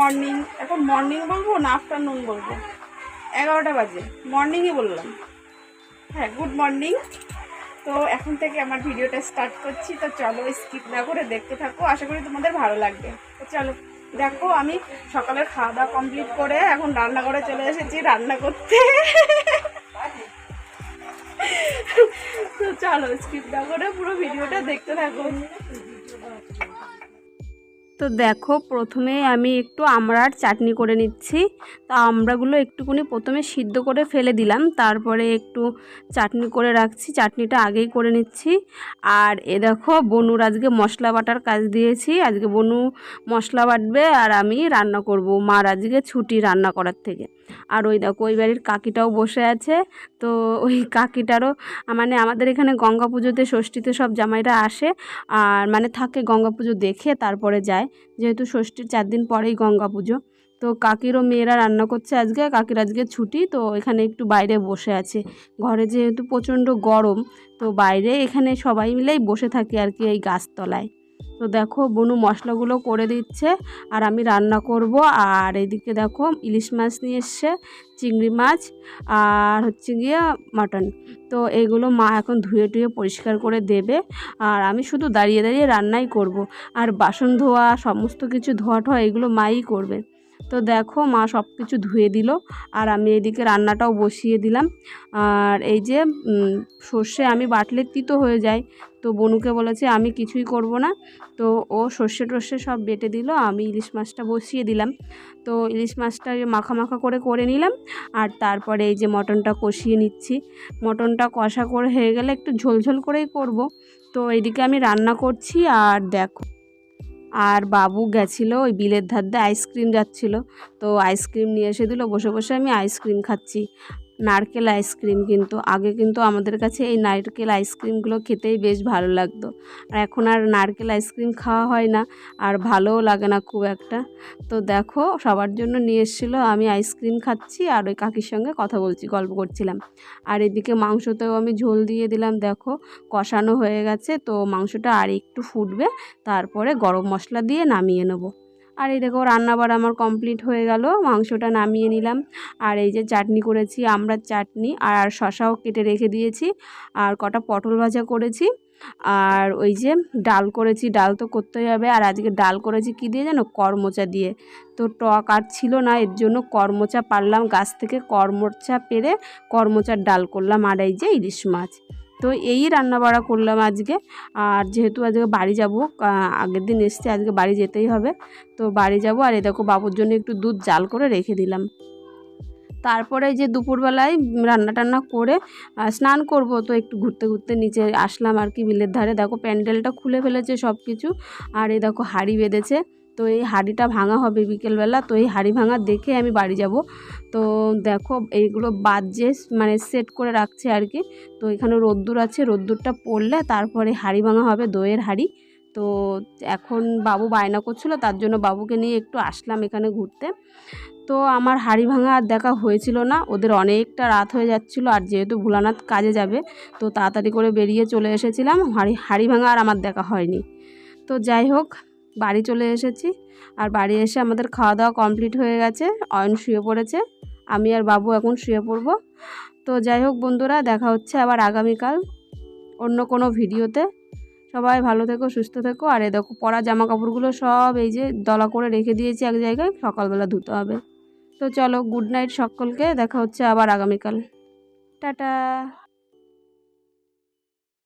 Morning এখন morning বলব না আফটারনুন বলব? এগারোটা বাজে। মর্নিংই বললাম। হ্যাঁ গুড মর্নিং তো এখন থেকে আমার ভিডিওটা স্টার্ট করছি। তো চলো স্কিপ না করে দেখতে থাকো। আশা করি তোমাদের ভালো লাগবে। তো চলো, দেখো আমি সকালের খাওয়া দাওয়া কমপ্লিট করে এখন রান্নাঘরে চলে এসেছি রান্না করতে। তো চলো স্কিপ না করে পুরো ভিডিওটা দেখতে থাকো। তো দেখো, প্রথমে আমি একটু আমড়ার চাটনি করে নিচ্ছি। তো আমড়াগুলো একটুকুনি প্রথমে সিদ্ধ করে ফেলে দিলাম, তারপরে একটু চাটনি করে রাখছি, চাটনিটা আগেই করে নিচ্ছি। আর এ দেখো, বনুর আজকে মশলা বাটার কাজ দিয়েছি, আজকে বনু মশলা বাটবে আর আমি রান্না করব। মার আজকে ছুটি রান্না করার থেকে। আর ওই দেখো, ওই বাড়ির কাকিটাও বসে আছে, তো ওই কাকিটারও মানে আমাদের এখানে গঙ্গা পুজোতে ষষ্ঠীতে সব জামাইরা আসে, আর মানে থাকে গঙ্গা পুজো দেখে তারপরে যায়। যেহেতু ষষ্ঠীর চার দিন পরেই গঙ্গা পুজো। তো কাকিরও মেয়েরা রান্না করছে আজকে, কাকির আজকে ছুটি, তো এখানে একটু বাইরে বসে আছে। ঘরে যেহেতু প্রচণ্ড গরম, তো বাইরে এখানে সবাই মিলেই বসে থাকি আর কি এই গাছতলায়। তো দেখো বনু মশলাগুলো করে দিচ্ছে, আর আমি রান্না করব। আর এদিকে দেখো ইলিশ মাছ নিয়ে এসছে, চিংড়ি মাছ, আর হচ্ছে গিয়ে মাটন। তো এগুলো মা এখন ধুয়ে টুয়ে পরিষ্কার করে দেবে। আর আমি শুধু দাঁড়িয়ে দাঁড়িয়ে রান্নাই করব। আর বাসন ধোয়া, সমস্ত কিছু ধোয়া ঠোয়া এগুলো মাই করবে। তো দেখো মা সব কিছু ধুয়ে দিল আর আমি এদিকে রান্নাটাও বসিয়ে দিলাম। আর এই যে সর্ষে আমি বাটলে তিতো হয়ে যায়। তো বনুকে বলেছে, আমি কিছুই করব না। তো ও সর্ষে টর্ষে সব বেটে দিল। আমি ইলিশ মাছটা বসিয়ে দিলাম। তো ইলিশ মাছটা মাখা মাখা করে করে নিলাম। আর তারপরে এই যে মটনটা কষিয়ে নিচ্ছি। মটনটা কষা করে হয়ে গেলে একটু ঝোলঝোল করেই করব। তো এইদিকে আমি রান্না করছি। আর দেখো আর বাবু গেছিল ওই বিলের ধার দিয়ে আইসক্রিম যাচ্ছিল। তো আইসক্রিম নিয়ে এসে দিল, বসে বসে আমি আইসক্রিম খাচ্ছি। নারকেল আইসক্রিম কিন্তু, আগে কিন্তু আমাদের কাছে এই নারকেল আইসক্রিমগুলো খেতেই বেশ ভালো লাগতো। আর এখন আর নারকেল আইসক্রিম খাওয়া হয় না, আর ভালোও লাগে না খুব একটা। তো দেখো, সবার জন্য নিয়ে এসেছিল, আমি আইসক্রিম খাচ্ছি, আর ওই কাকির সঙ্গে কথা বলছি, গল্প করছিলাম। আর এদিকে মাংসতেও আমি ঝোল দিয়ে দিলাম, দেখো, কষানো হয়ে গেছে, তো মাংসটা আর একটু ফুটবে, তারপরে গরম মশলা দিয়ে নামিয়ে নেব। আর এই দেখো রান্নাবার আমার কমপ্লিট হয়ে গেল, মাংসটা নামিয়ে নিলাম। আর এই যে চাটনি করেছি আমরা চাটনি আর শশাও কেটে রেখে দিয়েছি। আর কটা পটল ভাজা করেছি। আর ওই যে ডাল করেছি, ডাল তো করতেই হবে। আর আজকে ডাল করেছি কী দিয়ে জানো? করমোচা দিয়ে। তো টক আর ছিল না, এর জন্য করমোচা পারলাম। গাছ থেকে করমোচা পেরে করমোচার ডাল করলাম। আর এই যে ইলিশ মাছ। তো এই রান্না বাড়া করলাম আজকে। আর যেহেতু আজকে বাড়ি যাব আগের দিন এসছে, আজকে বাড়ি যেতেই হবে। তো বাড়ি যাব, আর এ দেখো বাবুর জন্য একটু দুধ জাল করে রেখে দিলাম। তারপরে যে দুপুরবেলায় রান্না টান্না করে স্নান করব, তো একটু ঘুরতে ঘুরতে নিচে আসলাম আর কি বিলের ধারে। দেখো প্যান্ডেলটা খুলে ফেলেছে সব কিছু আর এই দেখো হাড়ি বেঁধেছে। তো এই হাঁড়িটা ভাঙা হবে বিকেলবেলা, তো এই হাঁড়ি ভাঙা দেখে আমি বাড়ি যাব। তো দেখো, এইগুলো বাজে মানে সেট করে রাখছে আর কি। তো এখানে রোদ্দুর আছে, রোদ্দুরটা পড়লে তারপরে হাঁড়ি ভাঙা হবে, দইয়ের হাঁড়ি। তো এখন বাবু বায়না করছিল, তার জন্য বাবুকে নিয়ে একটু আসলাম এখানে ঘুরতে। তো আমার হাঁড়ি ভাঙা আর দেখা হয়েছিল না, ওদের অনেকটা রাত হয়ে যাচ্ছিল, আর যেহেতু ভোলানাথ কাজে যাবে, তো তাড়াতাড়ি করে বেরিয়ে চলে এসেছিলাম, হাঁড়ি হাঁড়ি ভাঙা আর আমার দেখা হয়নি। তো যাই হোক বাড়ি চলে এসেছি। আর বাড়ি এসে আমাদের খাওয়া দাওয়া কমপ্লিট হয়ে গেছে। অয়ন শুয়ে পড়েছে। আমি আর বাবু এখন শুয়ে পড়ব। তো যাই হোক বন্ধুরা, দেখা হচ্ছে আবার আগামীকাল অন্য কোনো ভিডিওতে। সবাই ভালো থেকো, সুস্থ থেকো। আর এ দেখো, পরা জামা কাপড়গুলো সব এই যে দলা করে রেখে দিয়েছি এক জায়গায়, সকালবেলা ধুতে হবে। তো চলো গুড নাইট সকলকে। দেখা হচ্ছে আবার আগামীকাল। টাটা!